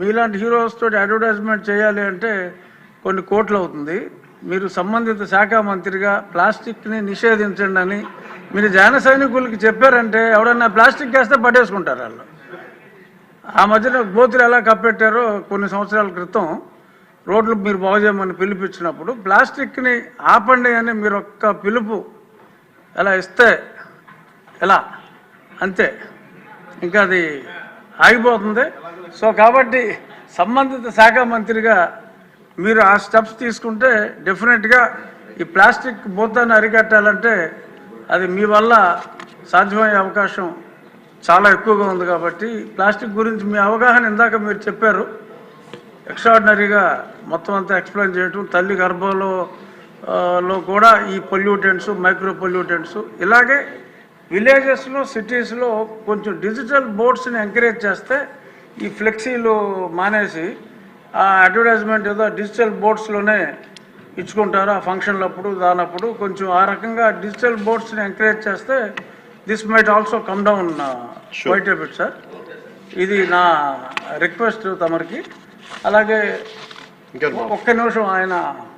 మీలాంటి హీరోస్ తోటి అడ్వర్టైజ్మెంట్ చేయాలి అంటే కొన్ని కోట్లు అవుతుంది. మీరు సంబంధిత శాఖ మంత్రిగా ప్లాస్టిక్ని నిషేధించండి అని మీరు జన సైనికులకి చెప్పారంటే ఎవడన్నా ప్లాస్టిక్ వేస్తే పట్టేసుకుంటారు వాళ్ళు. ఆ మధ్యన గోతులు ఎలా కప్పెట్టారో కొన్ని సంవత్సరాల క్రితం రోడ్లు మీరు బాగు చేయమని పిలిపించినప్పుడు ప్లాస్టిక్ని ఆపండి అని మీరు ఒక్క పిలుపు ఎలా ఇస్తే ఎలా? అంతే. ఇంకా అది ఆగిపోతుంది. సో కాబట్టి సంబంధిత శాఖ మంత్రిగా మీరు ఆ స్టెప్స్ తీసుకుంటే డెఫినెట్గా ఈ ప్లాస్టిక్ మూతాన్ని అరికట్టాలంటే అది మీ వల్ల సాధ్యమయ్యే అవకాశం చాలా ఎక్కువగా ఉంది కాబట్టి ప్లాస్టిక్ గురించి మీ అవగాహన ఇందాక మీరు చెప్పారు. ఎక్స్ట్రాడినరీగా మొత్తం అంతా ఎక్స్ప్లెయిన్ చేయటం తల్లి గర్భంలో లో కూడా ఈ పొల్యూటెంట్స్ మైక్రో పొల్యూటెంట్స్ ఇలాగే విలేజెస్లో సిటీస్లో కొంచెం డిజిటల్ బోర్డ్స్ని ఎంకరేజ్ చేస్తే ఈ ఫ్లెక్సీలు మానేసి ఆ అడ్వర్టైజ్మెంట్ ఏదో డిజిటల్ బోర్డ్స్లోనే ఇచ్చుకుంటారు. ఆ ఫంక్షన్లప్పుడు దానప్పుడు కొంచెం ఆ రకంగా డిజిటల్ బోర్డ్స్ని ఎంకరేజ్ చేస్తే this might also come down quite bit sir. ఇది నా రిక్వెస్ట్ తమరికి. అలాగే ఒక్క నిమిషం ఆయన